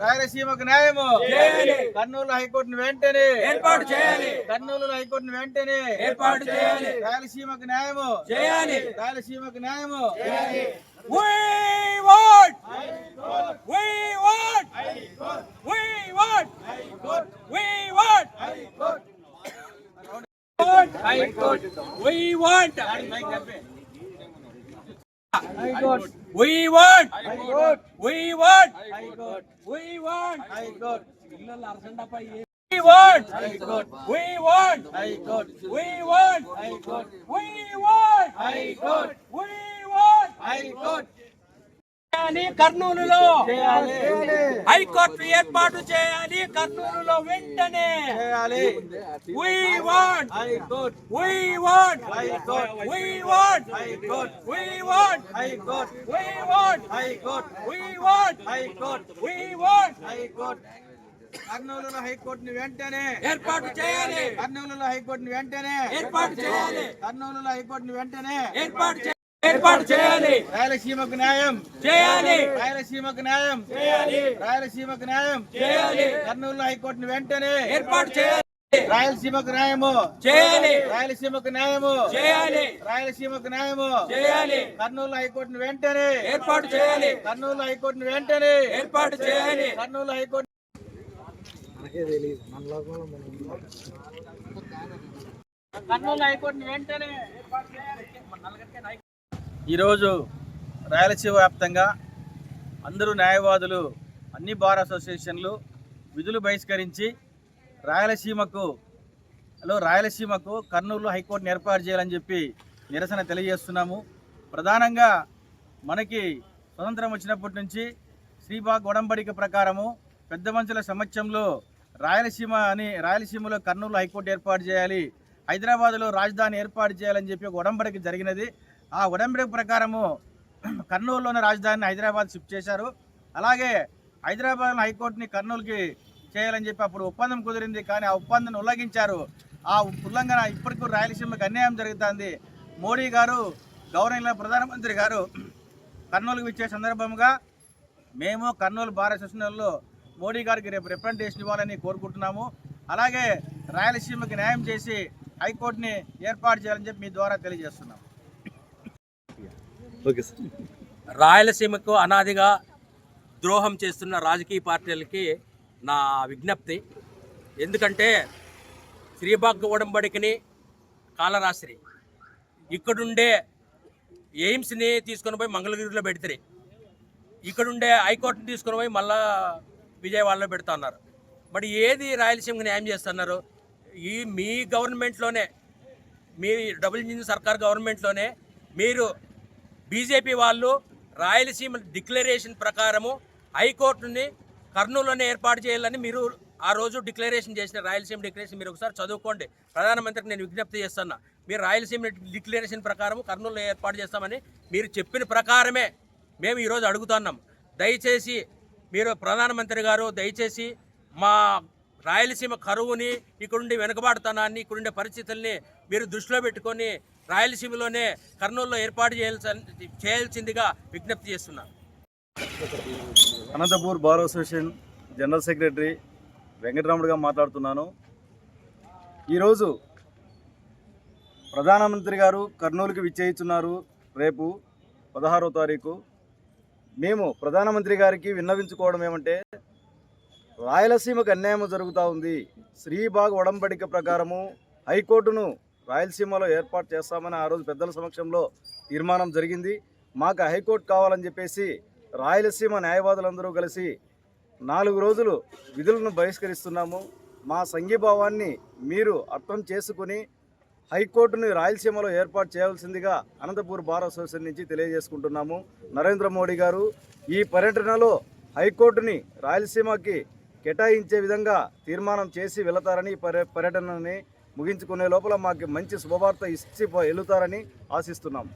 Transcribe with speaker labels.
Speaker 1: రాయలసీమకు న్యాయము
Speaker 2: చేయాలి.
Speaker 1: కర్నూలు హైకోర్టును వెంటనే
Speaker 2: ఏర్పాటు చేయాలి
Speaker 1: కర్నూలు హైకోర్టును వెంటనే
Speaker 2: ఏర్పాటు చేయాలి
Speaker 1: రాయలసీమకు న్యాయము
Speaker 2: చేయాలి
Speaker 1: రాయలసీమకు న్యాయము
Speaker 2: We want! We want! We want! We want! High Court! We want! We want! I got. We want. I got. We want. I
Speaker 1: got.
Speaker 2: We want. I
Speaker 1: got.
Speaker 2: We want. I
Speaker 1: got.
Speaker 2: We want.
Speaker 1: I got.
Speaker 2: We want.
Speaker 1: I got.
Speaker 2: We want.
Speaker 1: I got.
Speaker 2: We want.
Speaker 1: I got.
Speaker 2: We want!
Speaker 1: High court! High court.
Speaker 2: We want!
Speaker 1: High court. కర్నూలులో హైకోర్టుని వెంటనే.
Speaker 2: ఏర్పాటు చేయాలి.
Speaker 1: కర్నూలులో హైకోర్టుని వెంటనే.
Speaker 2: ఏర్పాటు చేయాలి.
Speaker 1: కర్నూలులో హైకోర్టుని వెంటనే.
Speaker 2: ఏర్పాటు ఏర్పాటు చేయాలి.
Speaker 1: రాయలసీమకు న్యాయం.
Speaker 2: చేయాలి.
Speaker 1: రాయలసీమకు న్యాయం.
Speaker 2: చేయాలి.
Speaker 1: రాయలసీమకు న్యాయం.
Speaker 2: చేయాలి.
Speaker 1: కర్నూలు హైకోర్టుని వెంటనే
Speaker 2: ఏర్పాటు చేయాలి.
Speaker 1: రాయలసీమకు న్యాయము.
Speaker 2: చేయాలి.
Speaker 1: రాయలసీమకు న్యాయము.
Speaker 2: చేయాలి.
Speaker 1: రాయలసీమకు న్యాయము.
Speaker 2: చేయాలి.
Speaker 1: కర్నూలు హైకోర్టుని వెంటనే
Speaker 2: ఏర్పాటు చేయాలి.
Speaker 1: కర్నూలు హైకోర్టుని వెంటనే
Speaker 2: ఏర్పాటు చేయాలి.
Speaker 1: కర్నూలు హైకోర్టు కర్నూలు హైకోర్టుని వెంటనే ఏర్పాటు చేయాలి. ఈరోజు రాయలసీమ వ్యాప్తంగా అందరూ న్యాయవాదులు అన్ని బార్ అసోసియేషన్లు విధులు బహిష్కరించి రాయలసీమకు హలో రాయలసీమకు కర్నూలు హైకోర్టును ఏర్పాటు చేయాలని చెప్పి నిరసన తెలియజేస్తున్నాము. ప్రధానంగా మనకి స్వతంత్రం వచ్చినప్పటి నుంచి శ్రీబాగ్ ఒడంబడిక ప్రకారము పెద్ద మనుషుల సమక్షంలో రాయలసీమ అని రాయలసీమలో కర్నూలు హైకోర్టు ఏర్పాటు చేయాలి హైదరాబాద్లో రాజధాని ఏర్పాటు చేయాలని చెప్పి ఒక ఒడంబడిక జరిగినది. ఆ ఉడంబడిక ప్రకారము కర్నూలులోని రాజధానిని హైదరాబాద్ షిఫ్ట్ చేశారు. అలాగే హైదరాబాద్ హైకోర్టుని కర్నూలుకి చేయాలని చెప్పి అప్పుడు ఒప్పందం కుదిరింది. కానీ ఆ ఒప్పందాన్ని ఉల్లంఘించారు. ఆ ఉల్లంఘన ఇప్పటికీ రాయలసీమకు అన్యాయం జరుగుతుంది. మోడీ గారు గౌరవ ప్రధానమంత్రి గారు కర్నూలుకు ఇచ్చే సందర్భంగా మేము కర్నూలు బార్ అసోసియేషన్లో మోడీ గారికి రేపు రిప్రజెంటేషన్ ఇవ్వాలని కోరుకుంటున్నాము. అలాగే రాయలసీమకి న్యాయం చేసి హైకోర్టుని ఏర్పాటు చేయాలని చెప్పి మీ ద్వారా తెలియజేస్తున్నాం
Speaker 3: ఓకే సార్.
Speaker 2: రాయలసీమకు అనాదిగా ద్రోహం చేస్తున్న రాజకీయ పార్టీలకి నా విజ్ఞప్తి. ఎందుకంటే శ్రీభాగ్ ఉడంబడికని కాలరాశ్రి. ఇక్కడుండే ఎయిమ్స్ని తీసుకొని పోయి మంగళగిరిలో పెడతారు ఇక్కడుండే హైకోర్టుని తీసుకొని పోయి మళ్ళా విజయవాడలో పెడతా ఉన్నారు మరి ఏది రాయలసీమకు న్యాయం చేస్తున్నారు? ఈ మీ గవర్నమెంట్లోనే మీ డబుల్ ఇంజిన్ సర్కార్ గవర్నమెంట్లోనే మీరు బీజేపీ వాళ్ళు రాయలసీమ డిక్లరేషన్ ప్రకారము హైకోర్టుని కర్నూలులోనే ఏర్పాటు చేయాలని మీరు ఆ రోజు డిక్లరేషన్ చేసిన రాయలసీమ డిక్లరేషన్ మీరు ఒకసారి చదువుకోండి. ప్రధానమంత్రికి నేను విజ్ఞప్తి చేస్తున్నా మీరు రాయలసీమ డిక్లరేషన్ ప్రకారం కర్నూలులో ఏర్పాటు చేస్తామని మీరు చెప్పిన ప్రకారమే మేము ఈరోజు అడుగుతున్నాం. దయచేసి మీరు ప్రధానమంత్రి గారు దయచేసి మా రాయలసీమ కరువుని ఇక్కడుండి వెనుకబాటుతనాన్ని ఇక్కడుండే పరిస్థితుల్ని మీరు దృష్టిలో పెట్టుకొని రాయలసీమలోనే కర్నూలులో ఏర్పాటు చేయాల్సి చేయాల్సిందిగా విజ్ఞప్తి చేస్తున్నాను
Speaker 3: Anantapur bar association general secretary వెంకటరాముడుగా మాట్లాడుతున్నాను. ఈరోజు ప్రధానమంత్రి గారు కర్నూలుకి విచ్చేయిస్తున్నారు. రేపు పదహారో తారీఖు. మేము ప్రధానమంత్రి గారికి విన్నవించుకోవడం ఏమంటే రాయలసీమకు అన్యాయం జరుగుతూ ఉంది. శ్రీబాగ్ ఒడంబడిక ప్రకారము హైకోర్టును రాయలసీమలో ఏర్పాటు చేస్తామని ఆ రోజు పెద్దల సమక్షంలో తీర్మానం జరిగింది. మాకు హైకోర్టు కావాలని చెప్పేసి రాయలసీమ న్యాయవాదులందరూ కలిసి నాలుగు రోజులు విధులను బహిష్కరిస్తున్నాము. మా సంఘీభావాన్ని మీరు అర్థం చేసుకుని హైకోర్టుని రాయలసీమలో ఏర్పాటు చేయాల్సిందిగా అనంతపూర్ బార్ అసోసియేషన్ నుంచి తెలియజేసుకుంటున్నాము. నరేంద్ర మోడీ గారు ఈ పర్యటనలో హైకోర్టుని రాయలసీమకి కేటాయించే విధంగా తీర్మానం చేసి వెళతారని పర్య పర్యటనని ముగించుకునే లోపల మాకు మంచి శుభవార్త ఇచ్చి వెళుతారని ఆశిస్తున్నాం.